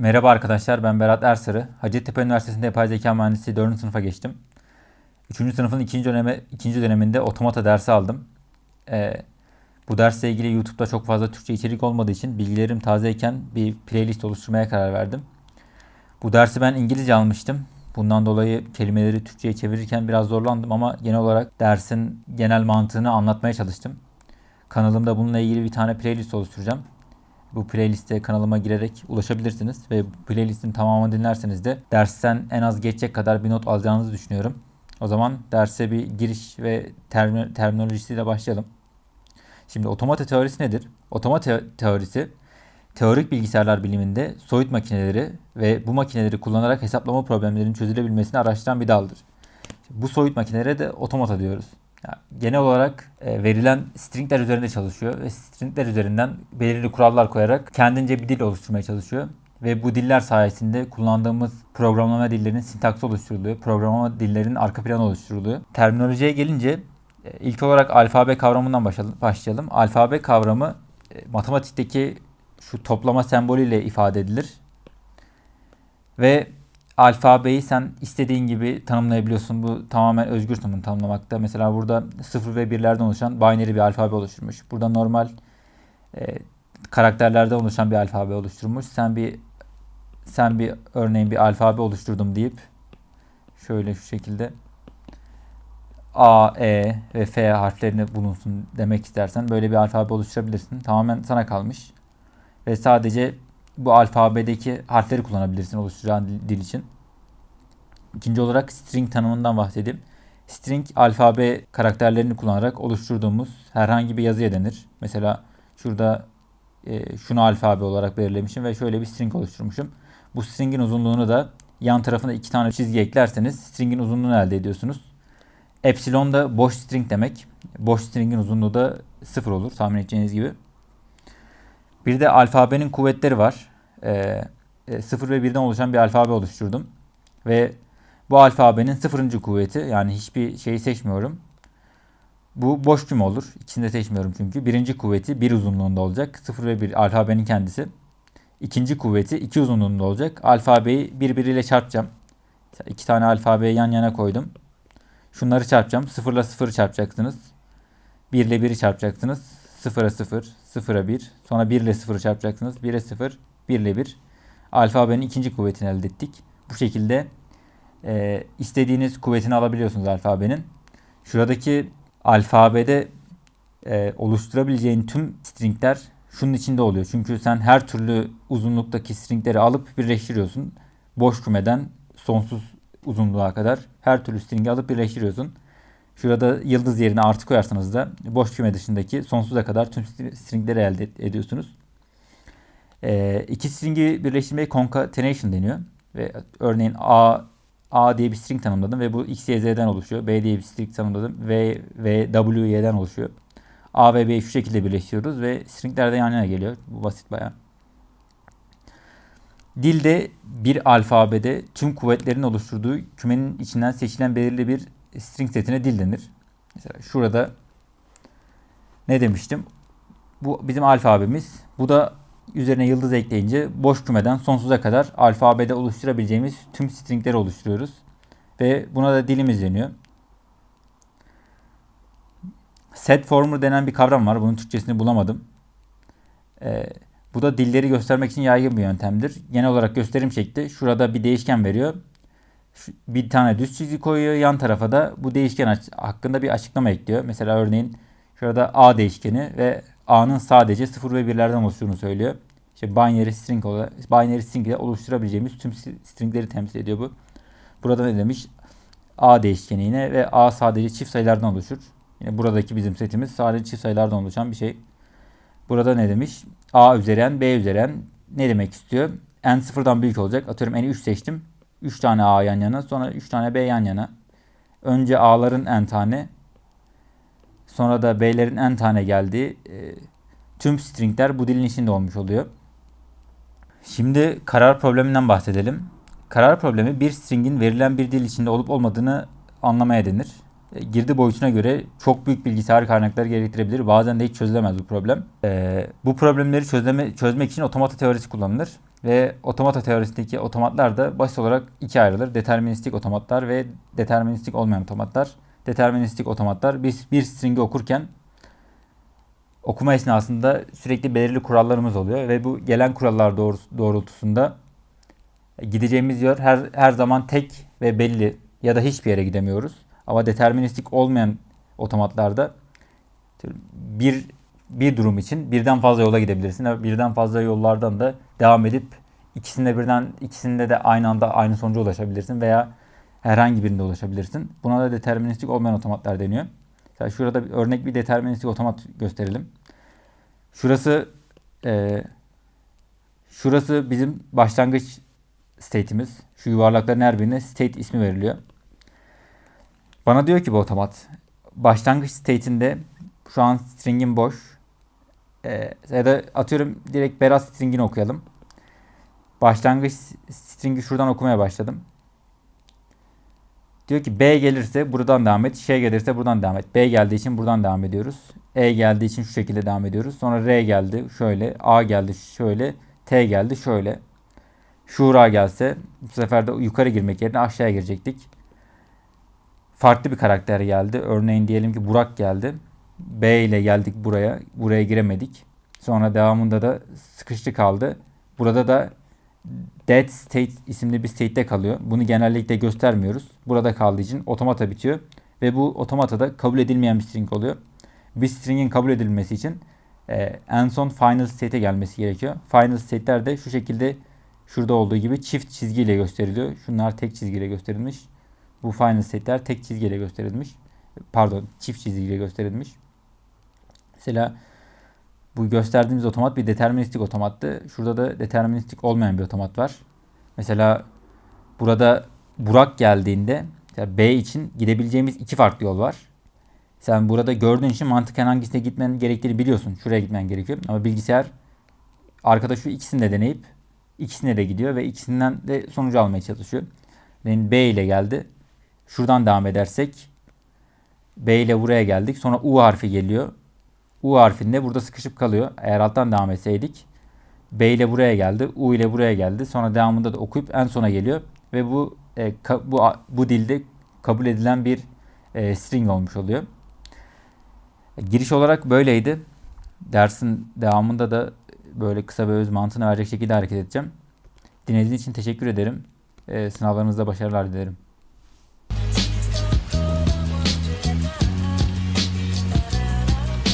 Merhaba arkadaşlar ben Berat Ersarı. Hacettepe Üniversitesi'nde yapay zeka mühendisliği 4. sınıfa geçtim. 3. sınıfın 2. dönemi, 2. döneminde otomata dersi aldım. Ee, bu dersle ilgili YouTube'da çok fazla Türkçe içerik olmadığı için bilgilerim tazeyken bir playlist oluşturmaya karar verdim. Bu dersi ben İngilizce almıştım. Bundan dolayı kelimeleri Türkçe'ye çevirirken biraz zorlandım ama genel olarak dersin genel mantığını anlatmaya çalıştım. Kanalımda bununla ilgili bir tane playlist oluşturacağım. Bu playliste kanalıma girerek ulaşabilirsiniz ve playlistin tamamını dinlerseniz de dersten en az geçecek kadar bir not alacağınızı düşünüyorum. O zaman derse bir giriş ve termi- terminolojisiyle başlayalım. Şimdi otomata teorisi nedir? Otomata teorisi teorik bilgisayarlar biliminde soyut makineleri ve bu makineleri kullanarak hesaplama problemlerinin çözülebilmesini araştıran bir daldır. Bu soyut makinelere de otomata diyoruz. Genel olarak e, verilen stringler üzerinde çalışıyor ve stringler üzerinden belirli kurallar koyarak kendince bir dil oluşturmaya çalışıyor. Ve bu diller sayesinde kullandığımız programlama dillerinin sintaksi oluşturuluyor. Programlama dillerinin arka planı oluşturuluyor. Terminolojiye gelince e, ilk olarak alfabe kavramından başlayalım. başlayalım. Alfabe kavramı e, matematikteki şu toplama sembolüyle ifade edilir. Ve alfabeyi sen istediğin gibi tanımlayabiliyorsun. Bu tamamen özgürsün bunu tanımlamakta. Mesela burada 0 ve 1'lerden oluşan binary bir alfabe oluşturmuş. Burada normal e, karakterlerden oluşan bir alfabe oluşturmuş. Sen bir sen bir örneğin bir alfabe oluşturdum deyip şöyle şu şekilde A, E ve F harflerini bulunsun demek istersen böyle bir alfabe oluşturabilirsin. Tamamen sana kalmış. Ve sadece bu alfabedeki harfleri kullanabilirsin oluşturacağın dil, için. İkinci olarak string tanımından bahsedeyim. String alfabe karakterlerini kullanarak oluşturduğumuz herhangi bir yazıya denir. Mesela şurada e, şunu alfabe olarak belirlemişim ve şöyle bir string oluşturmuşum. Bu stringin uzunluğunu da yan tarafına iki tane çizgi eklerseniz stringin uzunluğunu elde ediyorsunuz. Epsilon da boş string demek. Boş stringin uzunluğu da sıfır olur tahmin edeceğiniz gibi. Bir de alfabenin kuvvetleri var. Ee, e, 0 ve 1'den oluşan bir alfabe oluşturdum. Ve bu alfabenin sıfırıncı kuvveti yani hiçbir şeyi seçmiyorum. Bu boş küme olur. İkisini de seçmiyorum çünkü. Birinci kuvveti 1 uzunluğunda olacak. 0 ve 1 alfabenin kendisi. İkinci kuvveti 2 uzunluğunda olacak. Alfabeyi birbiriyle çarpacağım. İki tane alfabeyi yan yana koydum. Şunları çarpacağım. 0 ile 0'ı çarpacaksınız. 1 ile 1'i çarpacaksınız. 0'a 0, 0'a 1. Sonra 1 ile 0'ı çarpacaksınız. 1'e 0, 1 ile 1. Alfabenin ikinci kuvvetini elde ettik. Bu şekilde e, istediğiniz kuvvetini alabiliyorsunuz alfabenin. Şuradaki alfabede e, oluşturabileceğin tüm stringler şunun içinde oluyor. Çünkü sen her türlü uzunluktaki stringleri alıp birleştiriyorsun. Boş kümeden sonsuz uzunluğa kadar her türlü stringi alıp birleştiriyorsun. Şurada yıldız yerine artı koyarsanız da boş küme dışındaki sonsuza kadar tüm stringleri elde ediyorsunuz. E, iki stringi birleştirmeye concatenation deniyor. Ve örneğin A A diye bir string tanımladım ve bu X, Y, Z'den oluşuyor. B diye bir string tanımladım. V ve W, Y'den oluşuyor. A ve B'yi şu şekilde birleştiriyoruz ve stringler de yan yana geliyor. Bu basit bayağı. Dilde bir alfabede tüm kuvvetlerin oluşturduğu kümenin içinden seçilen belirli bir string setine dil denir. Mesela şurada ne demiştim? Bu bizim alfabemiz. Bu da üzerine yıldız ekleyince boş kümeden sonsuza kadar alfabede oluşturabileceğimiz tüm stringleri oluşturuyoruz. Ve buna da dilimiz deniyor. Set former denen bir kavram var. Bunun Türkçesini bulamadım. Ee, bu da dilleri göstermek için yaygın bir yöntemdir. Genel olarak gösterim şekli şurada bir değişken veriyor. Bir tane düz çizgi koyuyor. Yan tarafa da bu değişken hakkında bir açıklama ekliyor. Mesela örneğin şurada A değişkeni ve A'nın sadece 0 ve 1'lerden oluştuğunu söylüyor. İşte binary string olarak binary string ile oluşturabileceğimiz tüm stringleri temsil ediyor bu. Burada ne demiş? A değişkeni yine ve A sadece çift sayılardan oluşur. Yine buradaki bizim setimiz sadece çift sayılardan oluşan bir şey. Burada ne demiş? A üzeri B üzeri ne demek istiyor? n sıfırdan büyük olacak. Atıyorum n'i 3 seçtim. 3 tane A yan yana, sonra 3 tane B yan yana. Önce A'ların n tane, sonra da B'lerin n tane geldiği e, tüm stringler bu dilin içinde olmuş oluyor. Şimdi karar probleminden bahsedelim. Karar problemi bir stringin verilen bir dil içinde olup olmadığını anlamaya denir. E, girdi boyutuna göre çok büyük bilgisayar kaynakları gerektirebilir. Bazen de hiç çözülemez bu problem. E, bu problemleri çözleme, çözmek için otomata teorisi kullanılır. Ve otomata teorisindeki otomatlar da basit olarak ikiye ayrılır. Deterministik otomatlar ve deterministik olmayan otomatlar. Deterministik otomatlar bir, bir stringi okurken okuma esnasında sürekli belirli kurallarımız oluyor ve bu gelen kurallar doğrus- doğrultusunda gideceğimiz yer her her zaman tek ve belli ya da hiçbir yere gidemiyoruz. Ama deterministik olmayan otomatlarda bir bir durum için birden fazla yola gidebilirsin. Birden fazla yollardan da devam edip ikisinde birden ikisinde de aynı anda aynı sonuca ulaşabilirsin veya herhangi birinde ulaşabilirsin. Buna da deterministik olmayan otomatlar deniyor. Mesela şurada bir örnek bir deterministik otomat gösterelim. Şurası e, şurası bizim başlangıç state'imiz. Şu yuvarlakların her birine state ismi veriliyor. Bana diyor ki bu otomat başlangıç state'inde şu an string'im boş. Ee, ya da atıyorum direkt Berat string'ini okuyalım. Başlangıç string'i şuradan okumaya başladım. Diyor ki B gelirse buradan devam et. Ş gelirse buradan devam et. B geldiği için buradan devam ediyoruz. E geldiği için şu şekilde devam ediyoruz. Sonra R geldi şöyle. A geldi şöyle. T geldi şöyle. Şura gelse bu sefer de yukarı girmek yerine aşağıya girecektik. Farklı bir karakter geldi. Örneğin diyelim ki Burak geldi. B ile geldik buraya. Buraya giremedik. Sonra devamında da sıkıştı kaldı. Burada da dead state isimli bir state'te kalıyor. Bunu genellikle göstermiyoruz. Burada kaldığı için otomata bitiyor. Ve bu otomata da kabul edilmeyen bir string oluyor. Bir stringin kabul edilmesi için e, en son final state'e gelmesi gerekiyor. Final state'ler de şu şekilde şurada olduğu gibi çift çizgiyle gösteriliyor. Şunlar tek çizgiyle gösterilmiş. Bu final state'ler tek çizgiyle gösterilmiş. Pardon çift çizgiyle gösterilmiş. Mesela bu gösterdiğimiz otomat bir deterministik otomattı. Şurada da deterministik olmayan bir otomat var. Mesela burada Burak geldiğinde B için gidebileceğimiz iki farklı yol var. Sen burada gördüğün için mantıken hangisine gitmen gerektiğini biliyorsun. Şuraya gitmen gerekiyor. Ama bilgisayar arkada şu ikisini de deneyip ikisine de gidiyor ve ikisinden de sonucu almaya çalışıyor. Yani B ile geldi. Şuradan devam edersek B ile buraya geldik. Sonra U harfi geliyor. U harfinde burada sıkışıp kalıyor. Eğer alttan devam etseydik B ile buraya geldi. U ile buraya geldi. Sonra devamında da okuyup en sona geliyor. Ve bu e, ka, bu bu dilde kabul edilen bir e, string olmuş oluyor. Giriş olarak böyleydi. Dersin devamında da böyle kısa ve öz mantığını verecek şekilde hareket edeceğim. Dinlediğiniz için teşekkür ederim. E, sınavlarınızda başarılar dilerim.